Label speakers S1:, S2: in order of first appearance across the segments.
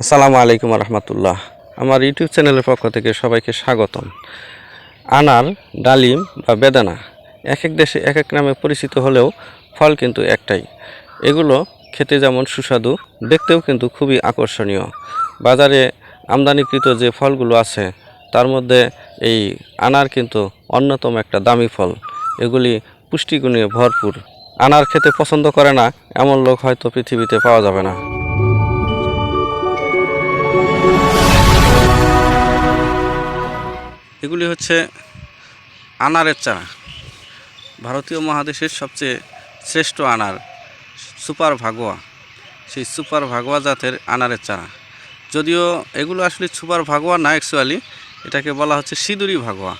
S1: আসসালামু আলাইকুম রহমতুল্লাহ আমার ইউটিউব চ্যানেলের পক্ষ থেকে সবাইকে স্বাগতম। আনার ডালিম বা বেদানা এক এক দেশে এক এক নামে পরিচিত হলেও ফল কিন্তু একটাই। এগুলো খেতে যেমন সুস্বাদু, দেখতেও কিন্তু খুবই আকর্ষণীয়। বাজারে আমদানিকৃত যে ফলগুলো আছে, তার মধ্যে এই আনার কিন্তু অন্যতম একটা দামি ফল। এগুলি পুষ্টিগুণে ভরপুর। আনার খেতে পছন্দ করে না, এমন লোক হয়তো পৃথিবীতে পাওয়া যাবে না। এগুলি হচ্ছে আনারের চারা। ভারতীয় মহাদেশের সবচেয়ে শ্রেষ্ঠ আনার সুপার ভাগোয়া। সেই সুপার ভাগোয়া জাতের আনারের চারা। যদিও এগুলো আসলে সুপার ভাগোয়া না অ্যাকচুয়ালি এটাকে বলা হচ্ছে সিঁদুরি ভাগোয়া।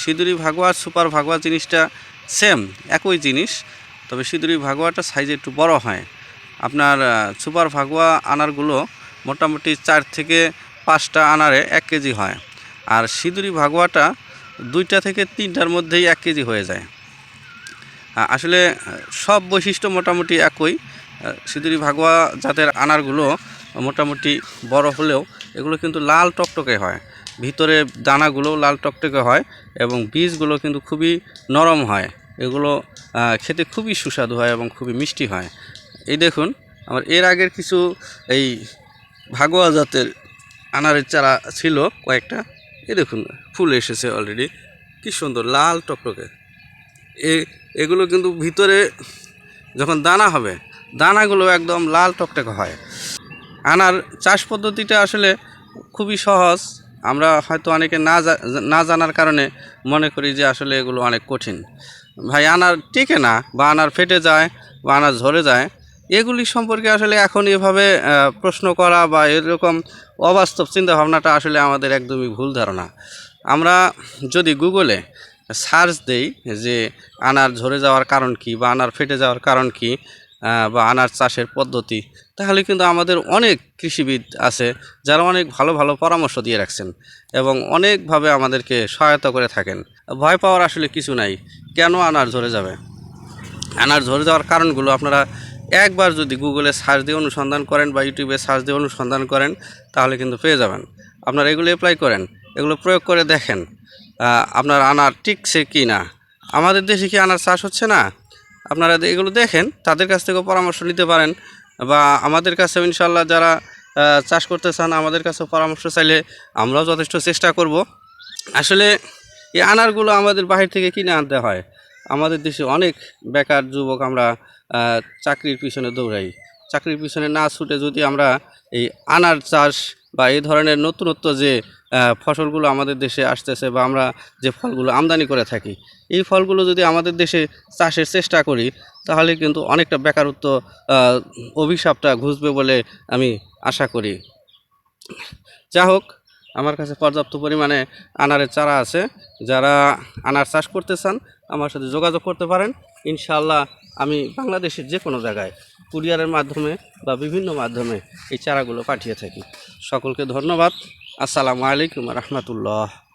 S1: সিঁদুরি ভাগোয়া সুপার ভাগোয়া জিনিসটা সেম একই জিনিস, তবে সিঁদুরি ভাগোয়াটা সাইজে একটু বড় হয়। আপনার সুপার ভাগোয়া আনারগুলো মোটামুটি চার থেকে পাঁচটা আনারে এক কেজি হয়। আর সিঁদুরি ভাগোয়াটা দুইটা থেকে তিনটার মধ্যেই এক কেজি হয়ে যায়। আসলে সব বৈশিষ্ট্য মোটামুটি একই। সিঁদুরি ভাগোয়া জাতের আনারগুলো মোটামুটি বড় হলেও এগুলো কিন্তু লাল টকটকে হয়। ভিতরে দানাগুলো লাল টকটকে হয় এবং বীজগুলো কিন্তু খুবই নরম হয়। এগুলো খেতে খুবই সুস্বাদু হয় এবং খুবই মিষ্টি হয়। এই দেখুন, আমার এর আগের কিছু এই ভাগোয়া জাতের আনারের চারা ছিল কয়েকটা। এই দেখুন, ফুল এসেছে অলরেডি কি সুন্দর, লাল টকটকে। এ, এগুলো কিন্তু ভিতরে যখন দানা হবে, দানাগুলো একদম লাল টকটকে হয়। আনার চাষ পদ্ধতিটা আসলে খুবই সহজ। আমরা হয়তো অনেকে না না জানার কারণে মনে করি যে আসলে এগুলো অনেক কঠিন। ভাই, আনার টিকে না বা আনার ফেটে যায় বা আনার ঝরে যায়। এগুলি সম্পর্কে আসলে এখন এভাবে প্রশ্ন করা বা এরকম অবাস্তব চিন্তাভাবনাটা আসলে আমাদের একদমই ভুল ধারণা। আমরা যদি গুগলে সার্চ দেই যে আনার ঝরে যাওয়ার কারণ কি বা আনার ফেটে যাওয়ার কারণ কি বা আনার চাষের পদ্ধতি, তাহলে কিন্তু আমাদের অনেক কৃষিবিদ আছে যারা অনেক ভালো ভালো পরামর্শ দিয়ে রাখছেন এবং অনেকভাবে আমাদেরকে সহায়তা করে থাকেন। ভয় পাওয়ার আসলে কিছু নাই। কেন আনার ঝরে যাবে? আনার ঝরে যাওয়ার কারণগুলো আপনারা একবার যদি গুগলে সার্চ দিয়ে অনুসন্ধান করেন বা ইউটিউবে সার্চ দিয়ে অনুসন্ধান করেন, তাহলে কিন্তু পেয়ে যাবেন। আপনারা এগুলো অ্যাপ্লাই করেন, এগুলো প্রয়োগ করে দেখেন আপনার আনার টিকছে কি না। আমাদের দেশে কি আনার চাষ হচ্ছে না? আপনারা এগুলো দেখেন, তাদের কাছ থেকেও পরামর্শ নিতে পারেন বা আমাদের কাছে ইনশাল্লাহ যারা চাষ করতে চান, আমাদের কাছে পরামর্শ চাইলে আমরাও যথেষ্ট চেষ্টা করব। আসলে এই আনারগুলো আমাদের বাহির থেকে কিনে আনতে হয়। আমাদের দেশে অনেক বেকার যুবক আমরা চাকরির পিছনে দৌড়াই। চাকরির পিছনে না ছুটে যদি আমরা এই আনার চাষ বা এই ধরনের নতুনত্ব যে ফসলগুলো আমাদের দেশে আসতেছে বা আমরা যে ফলগুলো আমদানি করে থাকি, এই ফলগুলো যদি আমাদের দেশে চাষের চেষ্টা করি, তাহলে কিন্তু অনেকটা বেকারত্ব অভিশাপটা ঘুষবে বলে আমি আশা করি। যা হোক আমার কাছে পর্যাপ্ত পরিমাণে আনারের চারা আছে। যারা আনার চাষ করতে চান, আমার সাথে যোগাযোগ করতে পারেন। ইনশাল্লাহ আমি বাংলাদেশের যে কোনো জায়গায় কুরিয়ারের মাধ্যমে বা বিভিন্ন মাধ্যমে এই চারাগুলো পাঠিয়ে থাকি। সকলকে ধন্যবাদ। আসসালামু আলাইকুম রহমতুল্লাহ।